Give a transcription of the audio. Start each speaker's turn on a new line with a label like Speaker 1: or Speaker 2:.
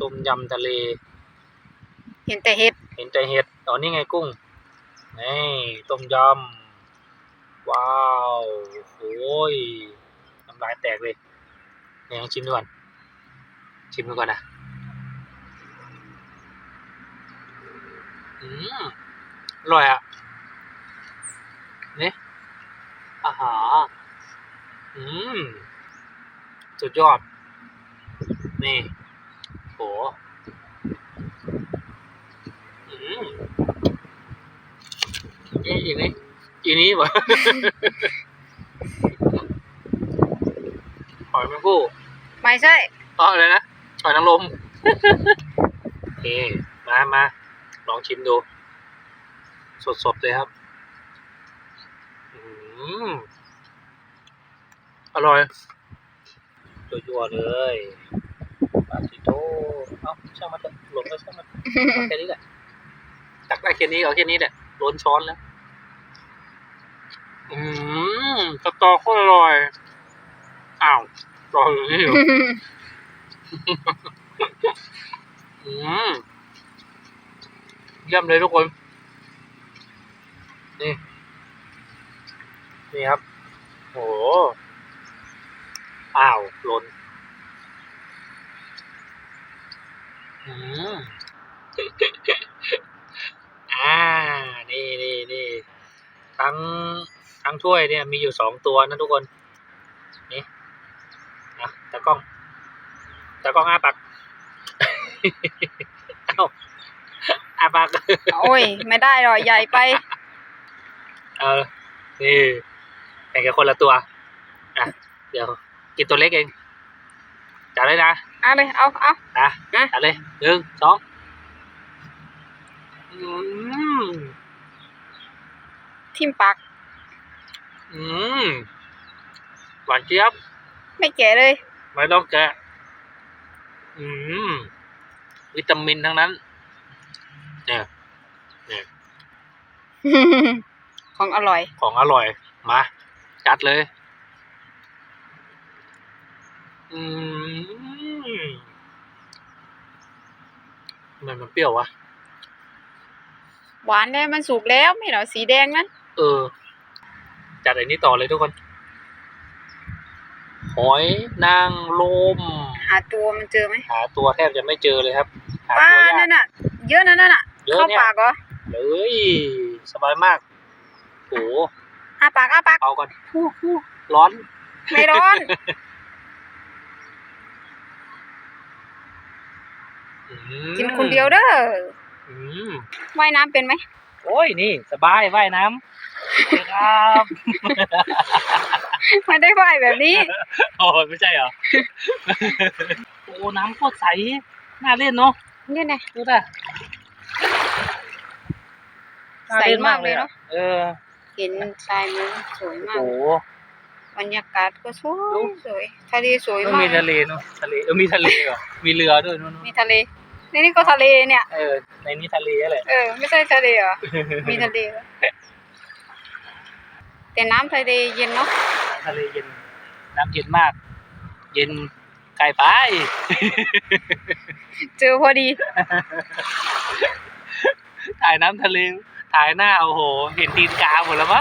Speaker 1: ต้มยำทะเล
Speaker 2: เห็นแต่เห็ด
Speaker 1: เห็นแต่เห็ดอ๋อนี่ไงกุ้ง นี่ต้มยำ ว้าวโอ้ยน้ำลายแตกเลยเนี่ยชิมดูก่อน ชิมดูก่อนนะ อืมอร่อยอะ นี่อาหารอืม สุดยอด นี่ โหอืมเอ๊ะอีนี้อีนี้วะหอยแมงผู้
Speaker 2: ไม่ใช่
Speaker 1: อ๋ออะไรนะหอยนางรมโอเคมามาลองชิมดู สดๆเลยครับอืมอร่อยยั่วๆเลย ปาติโตเอ้าช่างมันเถอะหลงก็ช่างมันแค่นี้แหละตักได้แค่นี้เอาแค่นี้แหละล้นช้อนแล้ว อืมสตอโคตรอร่อย อ้าวรออยู่นี่อยู่อืมเยี่ยมเลยทุกคน นี่ นี่ครับ โห อ้าวหล่น อืมอ่า นี่นี่นี่ทั้งทั้งถ้วยเนี่ยมีอยู่สองตัวนะทุกคน นี่นะตากล้องตากล้องอ้าปากเอ้าอ้าปาก
Speaker 2: โอ้ย ไม่ได้หรอกใหญ่ไป
Speaker 1: เออ นี่แบ่งกันคนละตัว อะ เดี๋ยว กินตัวเล็กเองจัดเลยนะ
Speaker 2: เอาเลยเอาเอา
Speaker 1: อะ
Speaker 2: นะ
Speaker 1: จัดเลยหนึ่งสองอืม
Speaker 2: ทิมปาก
Speaker 1: อืมหวานเจี๊ยบ
Speaker 2: ไม่แก่เลย
Speaker 1: ไม่ต้องแกะอืมวิตามินทั้งนั้น เนี่ยเนี่ย
Speaker 2: ของอร่อย
Speaker 1: ของอร่อย มา จัดเลย อืมทำ ไมมันเปรี้ยววะ
Speaker 2: หวานแล้วมันสุกแล้วไม่เหรอสีแดงนั้น
Speaker 1: เออ จัดไอ้นี้ต่อเลยทุกคน หอยนางรม
Speaker 2: หาตัวมันเจอไหม
Speaker 1: หาตัวแทบจะไม่เจอเลยครับ หา
Speaker 2: ป้า
Speaker 1: ตัวยา
Speaker 2: นั่
Speaker 1: ก
Speaker 2: นน่ะ เยอะนะนั่นน่ะ
Speaker 1: เยอะ
Speaker 2: เข้า
Speaker 1: เนี่ย
Speaker 2: ปากเหรอ
Speaker 1: เลยสบายมากโอ้
Speaker 2: อ้าปากอ้าปาก
Speaker 1: เอาก่อนฮู้ฮู้ร้อน
Speaker 2: ไม่ร้อน
Speaker 1: อืม
Speaker 2: กินคนเดียวเด้อ
Speaker 1: อืม
Speaker 2: ว่ายน้ำเป็นไหม
Speaker 1: โอ้ยนี่ สบายว่ายน้ำครับ
Speaker 2: ไม่ได้ว่ายแบบนี้
Speaker 1: โอ้ยไม่ใช่เหรอ โอ้น้ำโคตรใส น่าเล่นเนาะ
Speaker 2: นี่ไง
Speaker 1: ดูด่ะ
Speaker 2: ใสมากเลยเนอะ
Speaker 1: เออ
Speaker 2: เห็นทรายมันสวยมาก
Speaker 1: โอ้โห
Speaker 2: บรรยากาศก็สวยสวยทะเลสวย
Speaker 1: มัน
Speaker 2: มาก
Speaker 1: มีทะเลเนาะทะเลเออมีทะเลเหรอมีเรือด้วยนู่น
Speaker 2: มีทะเลนี่นี่ก็ทะเลเนี่ย
Speaker 1: ๆเออในนี้ทะเลแหละ
Speaker 2: เออไม่ใช่ทะเลเหรอมีทะเลเหรอแต่น้ำทะเลเย็นเนาะ
Speaker 1: ทะเลเย็น น้ำเย็นมาก เย็นไกลไป
Speaker 2: เจอพอดี
Speaker 1: ถ่ายน้ำทะเล ถ่ายหน้าโอ้โห เห็นตีนกาหมดแล้วมั้ง